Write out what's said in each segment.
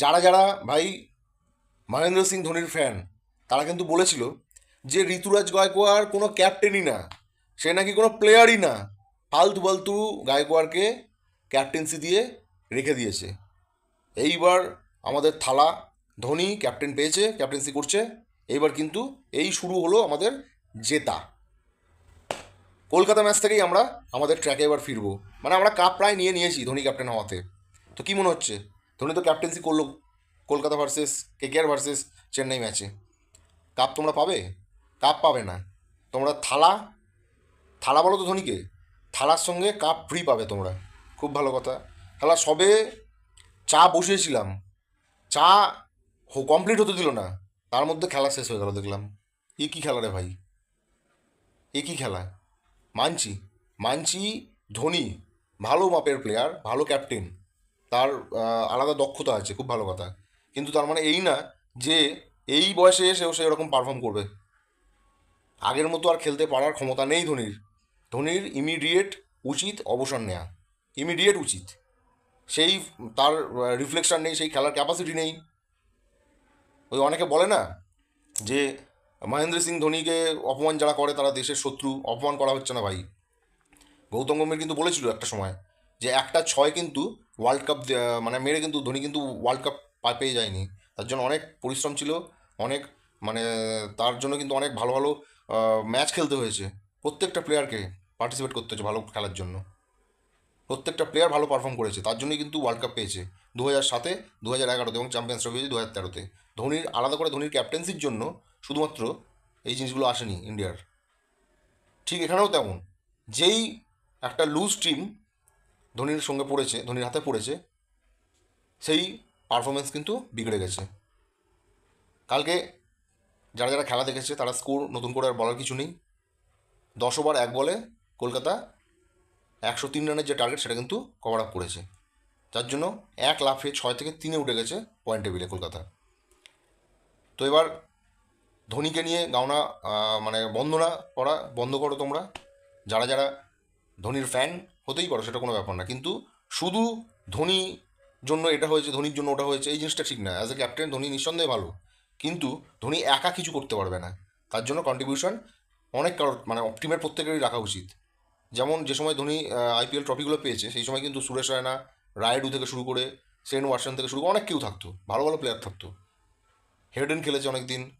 যারা যারা ভাই মহেন্দ্র সিং ধোনির ফ্যান তারা কিন্তু বলেছিল যে ঋতুরাজ গায়কোয়াড় কোনো ক্যাপ্টেনই না, সে নাকি কোনো প্লেয়ারই না, ফালতু ফালতু গায়কোয়াড়কে ক্যাপ্টেন্সি দিয়ে রেখে দিয়েছে। এইবার আমাদের থালা, ধোনি ক্যাপ্টেন পেয়েছে ক্যাপ্টেন্সি করছে, এইবার কিন্তু এই শুরু হলো আমাদের জেতা। কলকাতা ম্যাচ থেকেই আমরা আমাদের ট্র্যাকে এবার ফিরবো। মানে আমরা কাপ প্রায় নিয়ে নিয়েছি ধোনি ক্যাপ্টেন হওয়াতে। তো কী মনে হচ্ছে? ধোনি তো ক্যাপ্টেন্সি করল, Kolkata versus KKR versus Chennai ম্যাচে কাপ তোমরা পাবে? কাপ পাবে না। তোমরা থালা থালা বলো তো ধোনিকে, থালার সঙ্গে কাপ ফ্রি পাবে তোমরা। খুব ভালো কথা। খেলা সবে চা বসিয়েছিলাম। চা কমপ্লিট হতে দিল না। তার মধ্যে খেলা শেষ হয়ে গেল, দেখলাম। এ কী খেলা রে ভাই? এ কী খেলা? মানছি মানছি ধোনি, ভালো মাপের প্লেয়ার ভালো ক্যাপ্টেন তার আলাদা দক্ষতা আছে, খুব ভালো কথা। কিন্তু তার মানে এই না যে এই বয়সে এসেও সে এরকম পারফর্ম করবে। আগের মতো আর খেলতে পারার ক্ষমতা নেই ধোনির। ধোনির ইমিডিয়েট উচিত অবসর নেওয়া ইমিডিয়েট উচিত। সেই তার রিফ্লেকশন নেই, সেই খেলার ক্যাপাসিটি নেই। ওই অনেকে বলে না যে মহেন্দ্র সিং ধোনিকে অপমান যারা করে তারা দেশের শত্রু, অপমান করা হচ্ছে না ভাই। গৌতম গম্ভীর কিন্তু বলেছিল একটা সময় যে একটা ছয় কিন্তু ওয়ার্ল্ড কাপ মানে মেরে কিন্তু, ধোনি কিন্তু ওয়ার্ল্ড কাপ পেয়ে যায়নি। তার জন্য অনেক পরিশ্রম ছিল, অনেক মানে তার জন্য কিন্তু অনেক ভালো ভালো ম্যাচ খেলতে হয়েছে। প্রত্যেকটা প্লেয়ারকে পার্টিসিপেট করতে হয়েছে ভালো খেলার জন্য। প্রত্যেকটা প্লেয়ার ভালো পারফর্ম করেছে, তার জন্যই কিন্তু ওয়ার্ল্ড কাপ পেয়েছে। দু হাজার সাতে দু হাজার এগারোতে এবং চ্যাম্পিয়ন্স ট্রফি হয়েছে দু হাজার তেরোতে। ধোনির, আলাদা করে ধোনির ক্যাপ্টেন্সির জন্য শুধুমাত্র এই জিনিসগুলো আসেনি ইন্ডিয়ার ঠিক এখানেও তেমন। যেই একটা লুজ টিম ধোনির সঙ্গে পড়েছে, ধোনির হাতে পড়েছে, সেই পারফরমেন্স কিন্তু বিগড়ে গেছে। কালকে যারা যারা খেলা দেখেছে, তারা স্কোর নতুন করে আর বলার কিছু নেই। দশ ওভার এক বলে কলকাতা একশো তিন রানের যে টার্গেট সেটা কিন্তু কভার আপ করেছে। যার জন্য এক লাফে ছয় থেকে তিনে উঠে গেছে পয়েন্ট টেবিলে কলকাতা। তো এবার ধোনিকে নিয়ে গাওনা মানে বন্দনা করা, বন্ধ করো তোমরা। যারা যারা ধোনির ফ্যান হতেই পারো, সেটা কোনো ব্যাপার না। কিন্তু শুধু ধোনি জন্য এটা হয়েছে, ধোনির জন্য ওটা হয়েছে, এই জিনিসটা ঠিক না। অ্যাজ এ ক্যাপ্টেন ধোনি নিঃসন্দেহে ভালো। কিন্তু ধোনি একা কিছু করতে পারবে না। তার জন্য কন্ট্রিবিউশন অনেক কারোর মানে টিমের প্রত্যেকেরই রাখা উচিত। যেমন যে সময় ধোনি আইপিএল ট্রফিগুলো পেয়েছে, সেই সময় কিন্তু সুরেশ রায়না, রায়ডু থেকে শুরু করে, সেন ওয়াটসন থেকে শুরু করে অনেক কেউ থাকতো, ভালো ভালো প্লেয়ার থাকতো। হেডেন খেলেছে অনেক দিন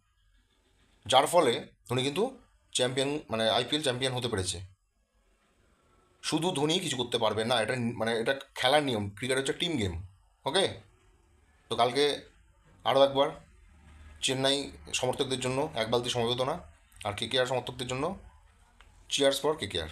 যার ফলে ধোনি কিন্তু চ্যাম্পিয়ন মানে আইপিএল চ্যাম্পিয়ন হতে পেরেছে। শুধু ধোনি কিছু করতে পারবে না, এটা মানে এটা খেলার নিয়ম, ক্রিকেট হচ্ছে টিম গেম ওকে তো কালকে আরও একবার চেন্নাই সমর্থকদের জন্য, এক বালতি সমবেদনা, আর কেকেআর সমর্থকদের জন্য চিয়ার্স ফর কেকেআর